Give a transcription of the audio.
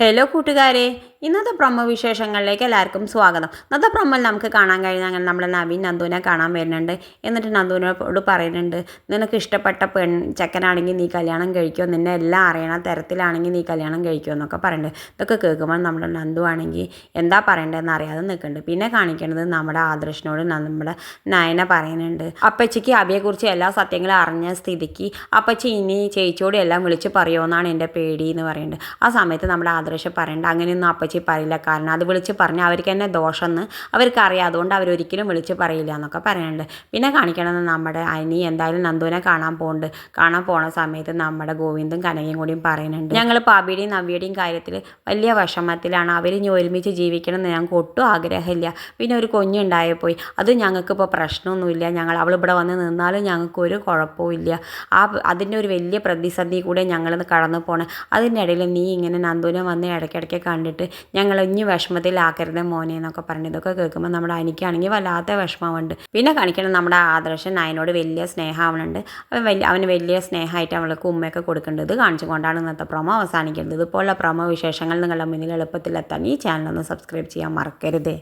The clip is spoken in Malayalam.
ഹലോ കൂട്ടുകാരെ. ഇന്നത്തെ പ്രൊമോ വിശേഷങ്ങളിലേക്ക് എല്ലാവർക്കും സ്വാഗതം. ഇന്നത്തെ പ്രൊമോയിൽ നമുക്ക് കാണാൻ കഴിയുന്ന അങ്ങനെ നമ്മുടെ നവീൻ നന്ദുവിനെ കാണാൻ വരുന്നുണ്ട്. എന്നിട്ട് നന്ദുവിനോട് പറയുന്നുണ്ട് നിനക്ക് ഇഷ്ടപ്പെട്ട പെൺ ചെക്കനാണെങ്കിൽ നീ കല്യാണം കഴിക്കുമോ നിന്നെ എല്ലാം അറിയണ തരത്തിലാണെങ്കിൽ നീ കല്യാണം കഴിക്കുമോ എന്നൊക്കെ പറയുന്നുണ്ട്. ഇതൊക്കെ കേൾക്കുമ്പോൾ നമ്മുടെ നന്ദു ആണെങ്കിൽ എന്താ പറയേണ്ടതെന്ന് അറിയാതെ നിൽക്കുന്നുണ്ട്. പിന്നെ കാണിക്കേണ്ടത് നമ്മുടെ ആദർശനോട് നമ്മുടെ നയന പറയുന്നുണ്ട്. അപ്പച്ചിക്ക് അവയെക്കുറിച്ച് എല്ലാ സത്യങ്ങളും അറിഞ്ഞ സ്ഥിതിക്ക് അപ്പച്ചി ഇനി ചേച്ചിയോട് എല്ലാം വിളിച്ച് പറയുമെന്നാണ് എന്റെ പേടി എന്ന് പറയുന്നുണ്ട്. ആ സമയത്ത് നമ്മുടെ ആദർശം പറയേണ്ട അങ്ങനെയൊന്നും അപ്പച്ചി പറയില്ല. കാരണം അത് വിളിച്ച് പറഞ്ഞാൽ അവർക്ക് തന്നെ ദോഷമെന്ന് അവർക്ക് അറിയാം. അതുകൊണ്ട് അവരൊരിക്കലും വിളിച്ച് പറയില്ല എന്നൊക്കെ പറയുന്നുണ്ട് പിന്നെ കാണിക്കണമെന്ന് നമ്മുടെ അനി എന്തായാലും നന്ദുവിനെ കാണാൻ പോകുന്നുണ്ട് കാണാൻ പോണ സമയത്ത് നമ്മുടെ ഗോവിന്ദും കനകയും കൂടിയും പറയുന്നുണ്ട്. ഞങ്ങൾ പാബിയുടെയും നവ്യയുടെയും കാര്യത്തിൽ വലിയ വിഷമത്തിലാണ്. അവർ ഇനി ഒരുമിച്ച് ജീവിക്കണം എന്ന് ഞങ്ങൾക്ക് ഒട്ടും ആഗ്രഹമില്ല. പിന്നെ ഒരു കുഞ്ഞുണ്ടായപ്പോയി. അത് ഞങ്ങൾക്കിപ്പോൾ പ്രശ്നമൊന്നുമില്ല. ഞങ്ങൾ അവൾ ഇവിടെ വന്ന് നിന്നാലും ഞങ്ങൾക്ക് ഒരു കുഴപ്പമില്ല ആ അതിന്റെ ഒരു വലിയ പ്രതിസന്ധി കൂടെ ഞങ്ങൾ കടന്നു പോണേ. അതിന്റെ ഇടയിൽ നീ ഇങ്ങനെ നന്ദുവിനെ വന്ന് ഇടയ്ക്കിടയ്ക്ക് കണ്ടിട്ട് ഞങ്ങൾ ഇനി വിഷമത്തിലാക്കരുത് മോനെ എന്നൊക്കെ പറഞ്ഞു ഇതൊക്കെ കേൾക്കുമ്പോൾ നമ്മുടെ അനിക്കാണെങ്കിൽ വല്ലാത്ത വിഷമമുണ്ട്. പിന്നെ കാണിക്കണം നമ്മുടെ ആദർശൻ അതിനോട് വലിയ സ്നേഹമാവണുണ്ട്. അവൻ വലിയ അവന് വലിയ സ്നേഹമായിട്ട് അവൾക്ക് ഉമ്മയൊക്കെ കൊടുക്കേണ്ടത് കാണിച്ചുകൊണ്ടാണ് ഇന്നത്തെ പ്രൊമോ അവസാനിക്കുന്നത്. ഇതുപോലുള്ള പ്രൊമോ വിശേഷങ്ങൾ നിങ്ങളുടെ മുന്നിൽ എളുപ്പത്തിലെത്താൻ ഈ ചാനലൊന്ന് സബ്സ്ക്രൈബ് ചെയ്യാൻ മറക്കരുത്.